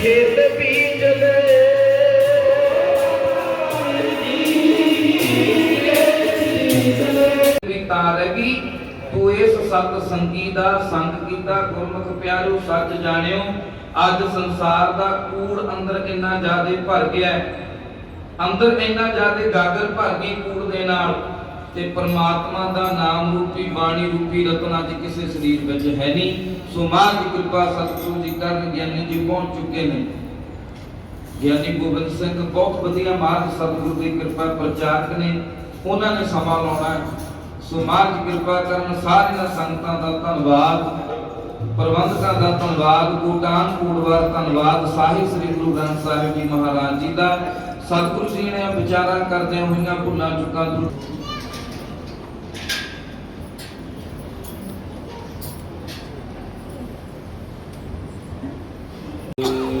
ਖੇਤ ਬੀਜ ਦੇ ਤਾਰਗੀ ਤੂੰ ਇਸ ਸਤ ਸੰਗੀ ਦਾ ਸੰਗ ਕੀਤਾ, ਗੁਰਮੁਖ ਪਿਆਰੋ, ਸੱਚ ਜਾਣਿਓ, ਅੱਜ ਸੰਸਾਰ ਦਾ ਕੂੜ ਅੰਦਰ ਇੰਨਾ ਜ਼ਿਆਦੇ ਭਰ ਗਿਆ ਅੰਦਰ ਇੰਨਾ ਜ਼ਿਆਦੇ ਗਾਗਰ ਭਰ ਗਈ ਕੂੜ ਦੇ ਨਾਲ। ਤੇ ਪ੍ਰਮਾਤਮਾ ਦਾ ਨਾਮ ਰੂਪੀ, ਬਾਣੀ ਰੂਪੀ, ਰਤਨ ਅੱਜ ਕਿਸੇ ਸਰੀਰ ਵਿੱਚ ਹੈ ਨਹੀਂ। ਸੋ ਮਾਂ ਦੀ ਕਿਰਪਾ ਸਤਿਗੁਰੂ ਜੀ ਕਰਨ ਗਿਆਨੀ ਜੀ ਪਹੁੰਚ ਚੁੱਕੇ ਨੇ। ਗਿਆਨੀ ਗੋਬਿੰਦ ਸਿੰਘ ਬਹੁਤ ਵਧੀਆ ਮਾਰਗ ਸਤਿਗੁਰੂ ਦੀ ਕਿਰਪਾ ਪ੍ਰਚਾਰਕ ਨੇ, ਉਹਨਾਂ ਨੇ ਸਮਾਂ ਲਾਉਣਾ ਸੋ ਮਾਰਗ ਕਿਰਪਾ ਕਰਨ ਸਾਰੀਆਂ ਸੰਗਤਾਂ ਦਾ ਧੰਨਵਾਦ, ਪ੍ਰਬੰਧਕਾਂ ਦਾ ਧੰਨਵਾਦ, ਕੋਟਾਨ ਕੋਟਵਾਰ ਧੰਨਵਾਦ, ਸਾਹਿਬ ਸ੍ਰੀ ਗੁਰੂ ਗ੍ਰੰਥ ਸਾਹਿਬ ਜੀ ਮਹਾਰਾਜ ਜੀ ਦਾ। ਸਤਿਗੁਰੂ ਜੀ ਨੇ ਵਿਚਾਰਾਂ ਕਰਦਿਆਂ ਹੋਈਆਂ ਭੁੱਲਾਂ ਚੁੱਕਾਂ Uh,